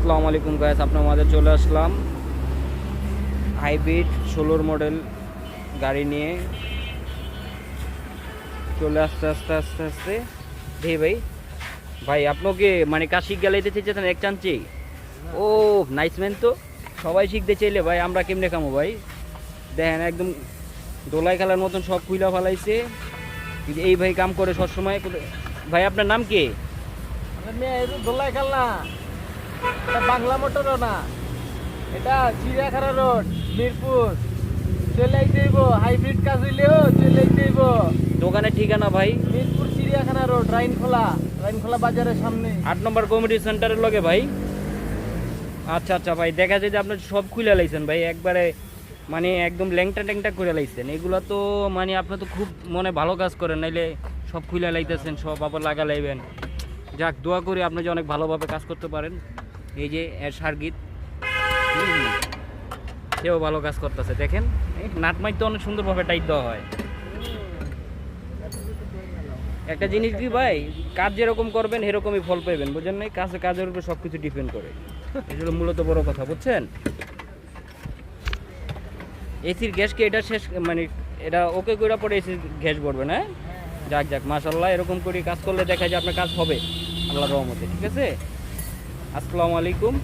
আসসালামু আলাইকুম গাইস আপনার মাঝে চলে আসলাম। হাইব্রিড ষোলোর মডেল গাড়ি নিয়ে। চলে আসতে, আস্তে আস্তে আস্তে। দে ভাই। ভাই আপনাকে মানে কাজ শিখ গেলে চেতেন এক চান্সি ও নাইস ম্যান তো। সবাই শিখতে চাইলে ভাই, আমরা কেমনে খামো ভাই? দেখেন একদম দোলাই খেলার মতন সব খুইলা ফেলাইছে। এই ভাই কাম করে সবসময়। ভাই, আপনার নাম কি? দোলাই খাল। বাংলা মোটরও না। এটা চিড়িয়াখানা রোড মিরপুর। চলে যাইব হাইব্রিড কাজ হইলেও চলে যাইব দোকানের ঠিকানা ভাই? মিরপুর চিড়িয়াখানা রোড রাইনখোলা রাইনখোলা বাজারের সামনে। আট নম্বর কমিটি সেন্টারের লগে ভাই। আচ্ছা আচ্ছা ভাই দেখা যায় যে আপনি সব খুলে লাইছেন ভাই একবারে মানে একদম ল্যাংটা ট্যাংটা করে লাইছেন। এগুলো তো মানে আপনি তো খুব মনে ভালো কাজ করেন নাইলে সব খুলে লাইতেছেন সব আবার লাগা লাইবেন। যাক দোয়া করি আপনি যে অনেক ভালোভাবে কাজ করতে পারেন। এই যে এর হুম, সেও ভালো কাজ করতেছে দেখেন। নাটমাই তো অনেক সুন্দরভাবে টাইট দেওয়া হয়। একটা জিনিস কি ভাই কাজ যেরকম করবেন এরকমই ফল পাইবেন বুঝেন নাই? কাজে কাজের উপর সব কিছু ডিপেন্ড করে। এগুলো মূলত বড় কথা বুঝছেন? এসির গ্যাস কি এটা শেষ মানে এটা ওকে করে পরে এসির গ্যাস ভরবে না? যাক যাক মাশাল্লাহ এরকম করে কাজ করলে দেখা যায় আপনার কাজ হবে আল্লাহর রহমতে ঠিক আছে? আসসালামু আলাইকুম।